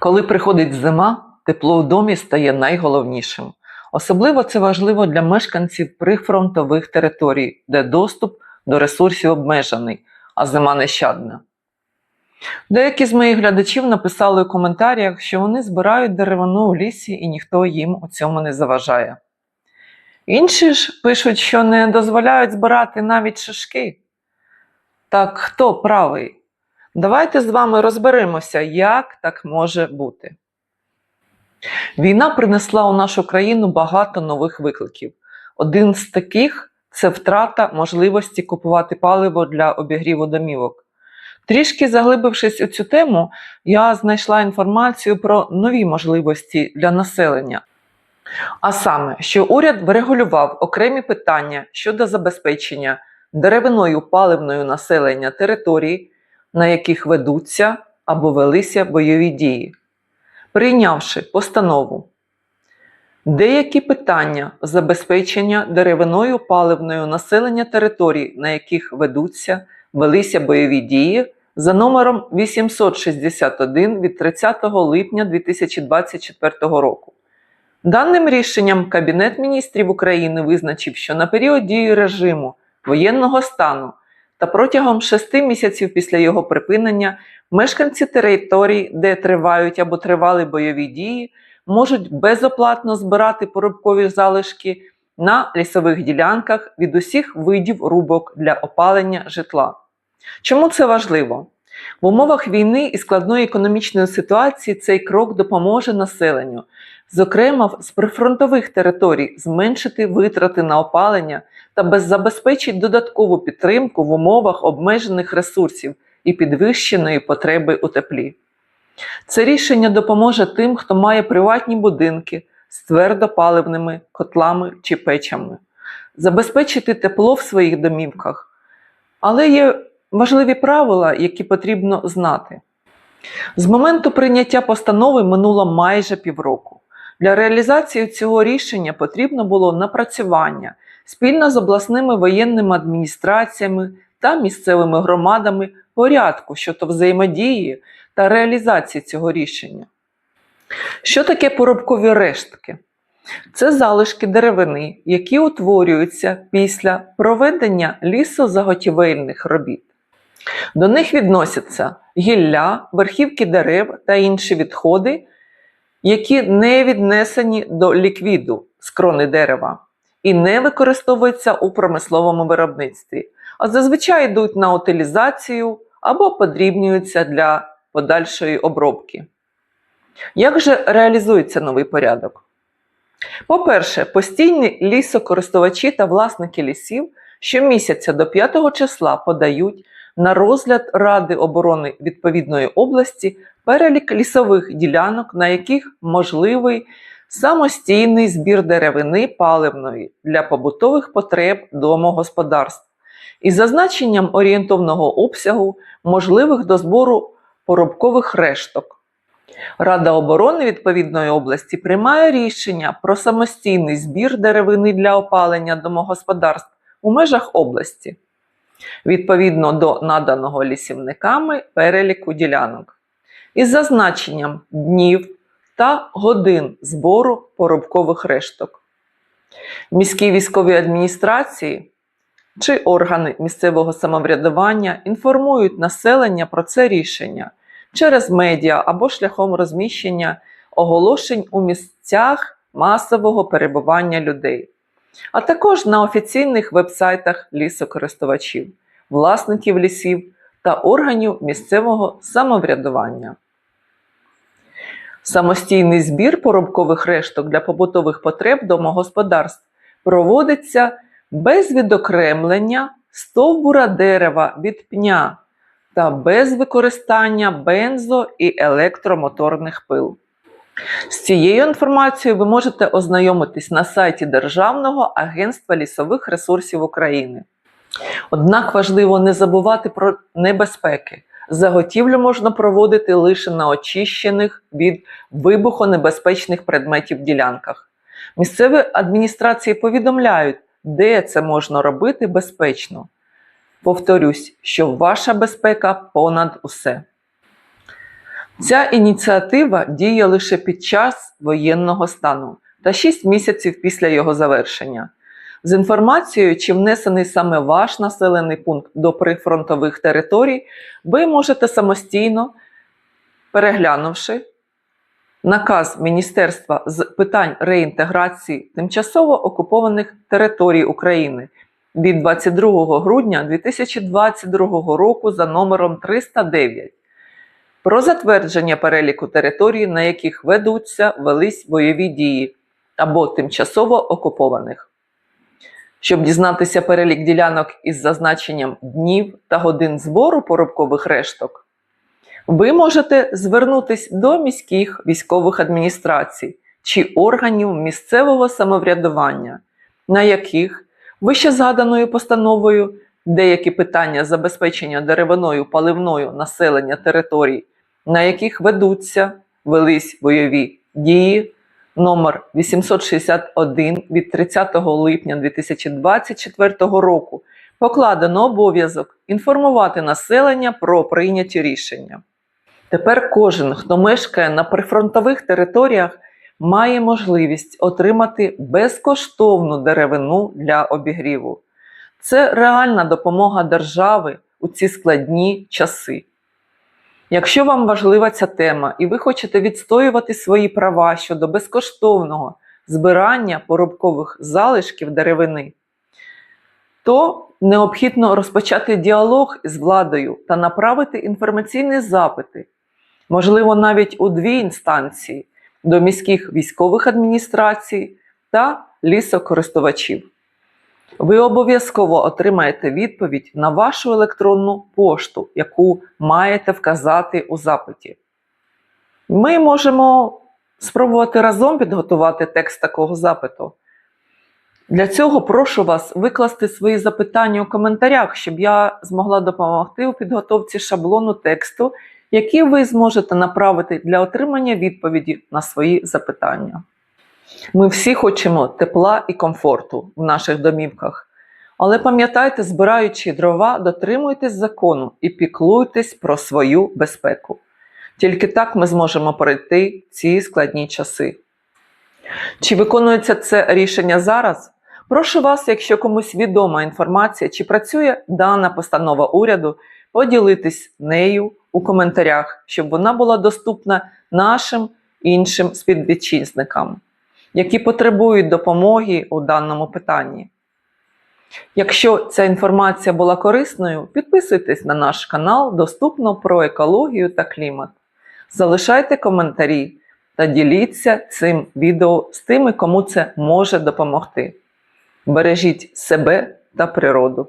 Коли приходить зима, тепло у домі стає найголовнішим. Особливо це важливо для мешканців прифронтових територій, де доступ до ресурсів обмежений, а зима нещадна. Деякі з моїх глядачів написали у коментарях, що вони збирають деревину у лісі і ніхто їм у цьому не заважає. Інші ж пишуть, що не дозволяють збирати навіть шишки. Так хто правий? Давайте з вами розберемося, як так може бути. Війна принесла у нашу країну багато нових викликів. Один з таких це втрата можливості купувати паливо для обігріву домівок. Трішки заглибившись у цю тему, я знайшла інформацію про нові можливості для населення. А саме, що уряд врегулював окремі питання щодо забезпечення деревиною паливною населення територій, на яких ведуться або велися бойові дії, прийнявши постанову. Деякі питання забезпечення деревиною паливною населення територій, на яких ведуться, велися бойові дії, за номером 861 від 30 липня 2024 року. Даним рішенням Кабінет міністрів України визначив, що на період дії режиму воєнного стану та протягом шести місяців після його припинення мешканці територій, де тривають або тривали бойові дії, можуть безоплатно збирати порубкові залишки на лісових ділянках від усіх видів рубок для опалення житла. Чому це важливо? В умовах війни і складної економічної ситуації цей крок допоможе населенню, зокрема з прифронтових територій, зменшити витрати на опалення та забезпечить додаткову підтримку в умовах обмежених ресурсів і підвищеної потреби у теплі. Це рішення допоможе тим, хто має приватні будинки з твердопаливними котлами чи печами, забезпечити тепло в своїх домівках. Але є важливі правила, які потрібно знати. З моменту прийняття постанови минуло майже півроку. Для реалізації цього рішення потрібно було напрацювання спільно з обласними воєнними адміністраціями та місцевими громадами порядку щодо взаємодії та реалізації цього рішення. Що таке порубкові рештки? Це залишки деревини, які утворюються після проведення лісозаготівельних робіт. До них відносяться гілля, верхівки дерев та інші відходи, які не віднесені до ліквіду з крони дерева і не використовуються у промисловому виробництві, а зазвичай йдуть на утилізацію або подрібнюються для подальшої обробки. Як же реалізується новий порядок? По-перше, постійні лісокористувачі та власники лісів щомісяця до 5 числа подають на розгляд Ради оборони відповідної області перелік лісових ділянок, на яких можливий самостійний збір деревини паливної для побутових потреб домогосподарств із зазначенням орієнтовного обсягу, можливих до збору поробкових решток. Рада оборони відповідної області приймає рішення про самостійний збір деревини для опалення домогосподарств у межах області відповідно до наданого лісівниками переліку ділянок із зазначенням днів та годин збору порубкових решток. Міські військові адміністрації чи органи місцевого самоврядування інформують населення про це рішення через медіа або шляхом розміщення оголошень у місцях масового перебування людей, а також на офіційних вебсайтах лісокористувачів, власників лісів та органів місцевого самоврядування. Самостійний збір поробкових решток для побутових потреб домогосподарств проводиться без відокремлення стовбура дерева від пня та без використання бензо і електромоторних пил. З цією інформацією ви можете ознайомитись на сайті Державного агентства лісових ресурсів України. Однак важливо не забувати про небезпеки. Заготівлю можна проводити лише на очищених від вибухонебезпечних предметів ділянках. Місцеві адміністрації повідомляють, де це можна робити безпечно. Повторюсь, що ваша безпека понад усе. Ця ініціатива діє лише під час воєнного стану та 6 місяців після його завершення. З інформацією, чи внесений саме ваш населений пункт до прифронтових територій, ви можете самостійно, переглянувши наказ Міністерства з питань реінтеграції тимчасово окупованих територій України від 22 грудня 2022 року за номером 309 про затвердження переліку територій, на яких ведуться велись бойові дії або тимчасово окупованих. Щоб дізнатися перелік ділянок із зазначенням днів та годин збору поробкових решток, ви можете звернутись до міських військових адміністрацій чи органів місцевого самоврядування, на яких вище згаданою постановою деякі питання забезпечення деревиною паливною населення територій, на яких ведуться велись бойові дії номер 861 від 30 липня 2024 року покладено обов'язок інформувати населення про прийняті рішення. Тепер кожен, хто мешкає на прифронтових територіях, має можливість отримати безкоштовну деревину для обігріву. Це реальна допомога держави у ці складні часи. Якщо вам важлива ця тема і ви хочете відстоювати свої права щодо безкоштовного збирання поробкових залишків деревини, то необхідно розпочати діалог із владою та направити інформаційні запити, можливо, навіть у дві інстанції до міських військових адміністрацій та лісокористувачів. Ви обов'язково отримаєте відповідь на вашу електронну пошту, яку маєте вказати у запиті. Ми можемо спробувати разом підготувати текст такого запиту. Для цього прошу вас викласти свої запитання у коментарях, щоб я змогла допомогти у підготовці шаблону тексту, який ви зможете направити для отримання відповіді на свої запитання. Ми всі хочемо тепла і комфорту в наших домівках. Але пам'ятайте, збираючи дрова, дотримуйтесь закону і піклуйтесь про свою безпеку. Тільки так ми зможемо пройти ці складні часи. Чи виконується це рішення зараз? Прошу вас, якщо комусь відома інформація, чи працює дана постанова уряду, поділитись нею у коментарях, щоб вона була доступна нашим іншим співвітчизникам які потребують допомоги у даному питанні. Якщо ця інформація була корисною, підписуйтесь на наш канал Доступно про екологію та клімат. Залишайте коментарі та діліться цим відео з тими, кому це може допомогти. Бережіть себе та природу.